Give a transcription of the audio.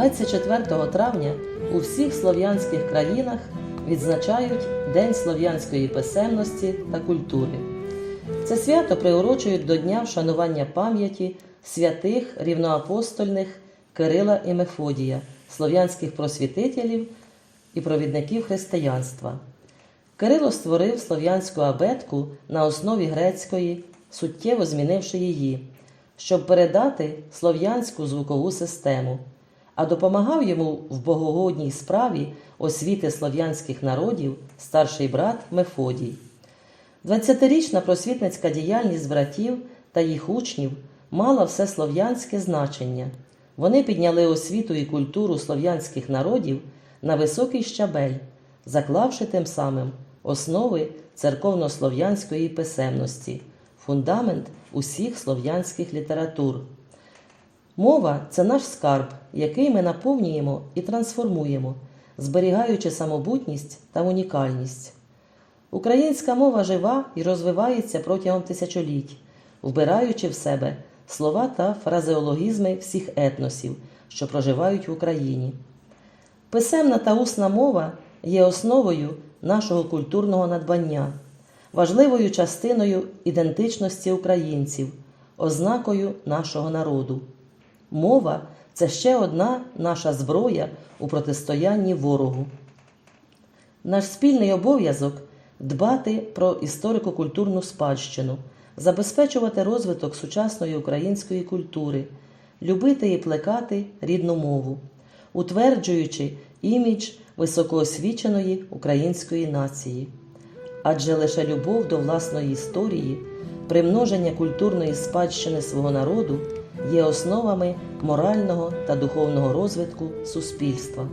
24 травня у всіх слов'янських країнах відзначають День слов'янської писемності та культури. Це свято приурочують до Дня вшанування пам'яті святих рівноапостольних Кирила і Мефодія, слов'янських просвітителів і провідників християнства. Кирило створив слов'янську абетку на основі грецької, суттєво змінивши її, щоб передати слов'янську звукову систему, а допомагав йому в богогодній справі освіти слов'янських народів старший брат Мефодій. 20-річна просвітницька діяльність братів та їх учнів мала всеслов'янське значення. Вони підняли освіту і культуру слов'янських народів на високий щабель, заклавши тим самим основи церковнослов'янської писемності, фундамент усіх слов'янських літератур. Мова це наш скарб, який ми наповнюємо і трансформуємо, зберігаючи самобутність та унікальність. Українська мова жива і розвивається протягом тисячоліть, вбираючи в себе слова та фразеологізми всіх етносів, що проживають в Україні. Писемна та усна мова є основою нашого культурного надбання, важливою частиною ідентичності українців, ознакою нашого народу. Мова це ще одна наша зброя у протистоянні ворогу. Наш спільний обов'язок дбати про історико-культурну спадщину, забезпечувати розвиток сучасної української культури, любити і плекати рідну мову, утверджуючи імідж високоосвіченої української нації. Адже лише любов до власної історії, примноження культурної спадщини свого народу є основами морального та духовного розвитку суспільства.